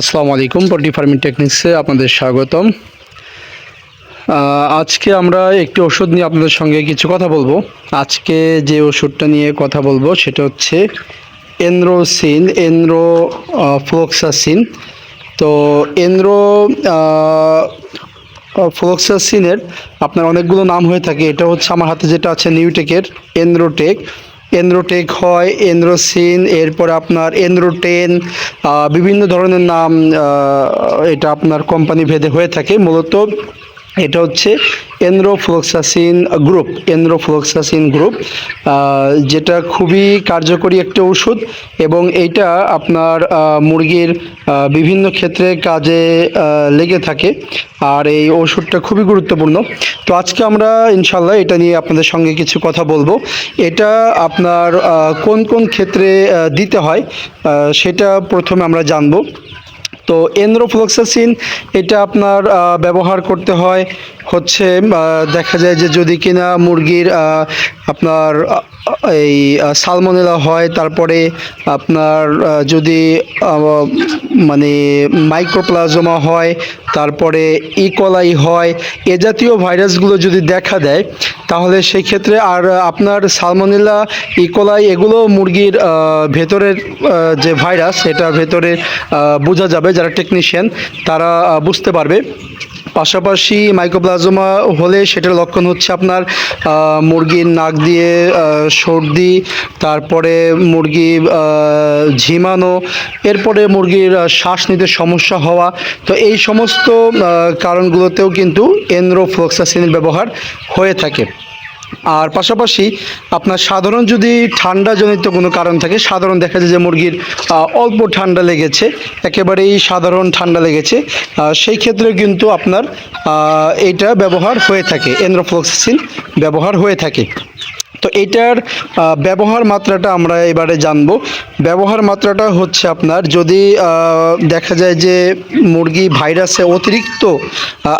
আসসালামু আলাইকুম poultry farming টেকনিক্সে আপনাদের স্বাগতম। আজকে আমরা একটি ওষুধ নিয়ে আপনাদের সঙ্গে কিছু কথা বলব। আজকে যে ওষুধটা নিয়ে কথা বলব সেটা হচ্ছে এনরোসিন এনরো ফ্লোক্সাসিন তো এনরো ফ্লোক্সাসিনের আপনার অনেকগুলো নাম হয়ে থাকে। এটা হচ্ছে আমার হাতে যেটা আছে নিউটেকের এনরোটেক এনরোটেক হয়, এন্দ্রোসিন, এরপর আপনার এন্দ্রোটেন বিভিন্ন ধরনের নাম এটা আপনার কোম্পানি ভেদে হয়ে থাকে। মূলত এটা হচ্ছে এনরোফ্লোক্সাসিন গ্রুপ এনরোফ্লোক্সাসিন গ্রুপ যেটা খুবই কার্যকরী একটা ওষুধ এবং এইটা আপনার মুরগির বিভিন্ন ক্ষেত্রে কাজে লেগে থাকে আর এই ওষুধটা খুবই গুরুত্বপূর্ণ। তো আজকে আমরা ইনশাল্লাহ এটা নিয়ে আপনাদের সঙ্গে কিছু কথা বলব। এটা আপনার কোন কোন ক্ষেত্রে দিতে হয় সেটা প্রথমে আমরা জানব। তো এন্দ্রোফ্লক্সাসিন এটা আপনার ব্যবহার করতে হয় হচ্ছে দেখা যায় যে যদি কিনা মুরগির আপনার এই সালমোনেলা হয়, তারপরে আপনার যদি মানে মাইক্রোপ্লাজমা হয়, তারপরে ইকোলাই হয়, এ জাতীয় ভাইরাসগুলো যদি দেখা দেয়, তাহলে সেই ক্ষেত্রে আর আপনার সালমোনেলা ইকোলাই এগুলো মুরগির ভেতরের যে ভাইরাস এটা ভেতরে বোঝা যাবে, যারা টেকনিশিয়ান তারা বুঝতে পারবে। পাশাপাশি মাইক্রোপ্লাজমা হলে সেটার লক্ষণ হচ্ছে আপনার মুরগির নাক দিয়ে সর্দি, তারপরে মুরগি ঝিমানো, এরপরে মুরগির শ্বাস নিতে সমস্যা হওয়া। তো এই সমস্ত কারণগুলোতেও কিন্তু এনরোফ্লোক্সাসিনের ব্যবহার হয়ে থাকে। আর পাশাপাশি আপনার সাধারণ যদি ঠান্ডাজনিত কোনো কারণ থাকে, সাধারণ দেখা যায় যে মুরগির অল্প ঠান্ডা লেগেছে, একেবারেই সাধারণ ঠান্ডা লেগেছে সেই ক্ষেত্রে কিন্তু আপনার এটা ব্যবহার হয়ে থাকে এন্দ্রফ্লক্সিন ব্যবহার হয়ে থাকে। তো এটার ব্যবহার মাত্রাটা আমরা এবারে জানব। ব্যবহার মাত্রাটা হচ্ছে আপনার যদি দেখা যায় যে মুরগি ভাইরাসে অতিরিক্ত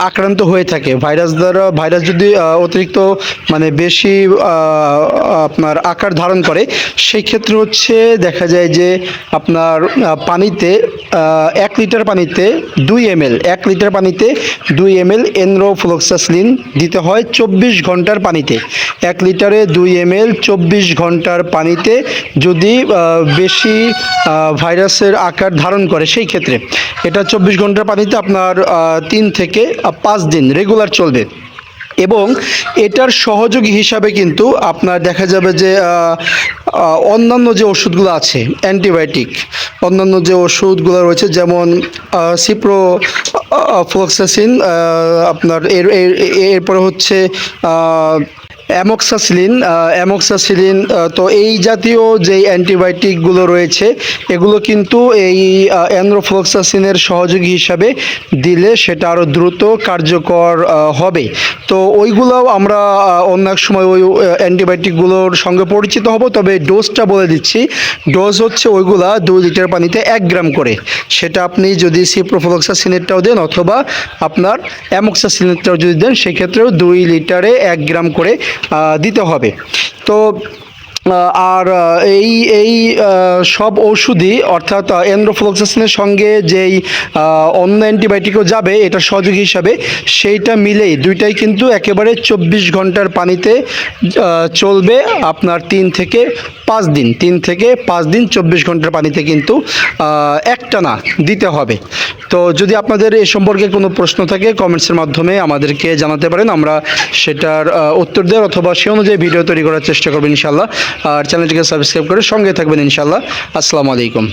আক্রান্ত হয়ে থাকে, ভাইরাস দ্বারা, ভাইরাস যদি অতিরিক্ত মানে বেশি আপনার আকার ধারণ করে, সেই ক্ষেত্রে হচ্ছে দেখা যায় যে আপনার পানিতে এক লিটার পানিতে দুই এম এল এক লিটার পানিতে দুই এম এল এনরোফ্লোক্সাসলিন দিতে হয় চব্বিশ ঘণ্টার পানিতে। এক লিটারে দুই এম এল চব্বিশ ঘণ্টার পানিতে যদি বেশি ভাইরাসের আকার ধারণ করে সেই ক্ষেত্রে। এটা চব্বিশ ঘণ্টার পানিতে আপনার তিন থেকে পাঁচ দিন রেগুলার চলবে। এবং এটার সহযোগী হিসাবে কিন্তু আপনার দেখা যাবে যে অন্যান্য যে ওষুধগুলো আছে, অ্যান্টিবায়োটিক, অন্যান্য যে ওষুধগুলো রয়েছে যেমন সিপ্রো ফ্লোক্সাসিন আপনার এর, এর- এরপরে হচ্ছে অ্যামোক্সাসিলিন অ্যামোক্সাসিলিন তো এই জাতীয় যে অ্যান্টিবায়োটিকগুলো রয়েছে, এগুলো কিন্তু এই অ্যান্ড্রোফ্লোক্সাসিনের সহযোগী হিসাবে দিলে সেটা আরও দ্রুত কার্যকর হবে। তো ওইগুলোও আমরা অন্য এক সময় ওই অ্যান্টিবায়োটিকগুলোর সঙ্গে পরিচিত হব, তবে ডোজটা বলে দিচ্ছি। ডোজ হচ্ছে ওইগুলা দুই লিটার পানিতে এক গ্রাম করে। সেটা আপনি যদি সিপ্রোফ্লোক্সাসিনেরটাও দেন অথবা আপনার অ্যামোক্সাসিনেরটাও যদি দেন, সেক্ষেত্রেও দুই লিটারে এক গ্রাম করে দিতে হবে। তো আর এই এই সব ওষুধই অর্থাৎ এন্ড্রোফ্লোক্সাসিনের সঙ্গে যেই অন্য অ্যান্টিবায়োটিকও যাবে এটা সহযোগী হিসাবে সেইটা মিলেই দুইটাই কিন্তু একেবারে চব্বিশ ঘণ্টার পানিতে চলবে আপনার তিন থেকে পাঁচ দিন। তিন থেকে পাঁচ দিন চব্বিশ ঘণ্টার পানিতে কিন্তু আহ, একটানা দিতে হবে। তো যদি আপনাদের এ সম্পর্কে কোনো প্রশ্ন থাকে কমেন্টসের মাধ্যমে আমাদেরকে জানাতে পারেন। আমরা সেটার উত্তর দেওয়ার অথবা সে অনুযায়ী ভিডিও তৈরি করার চেষ্টা করব ইনশাল্লাহ আর চ্যানেলটিকে সাবস্ক্রাইব করে সঙ্গে থাকবেন ইনশাল্লাহ আসসালামু আলাইকুম।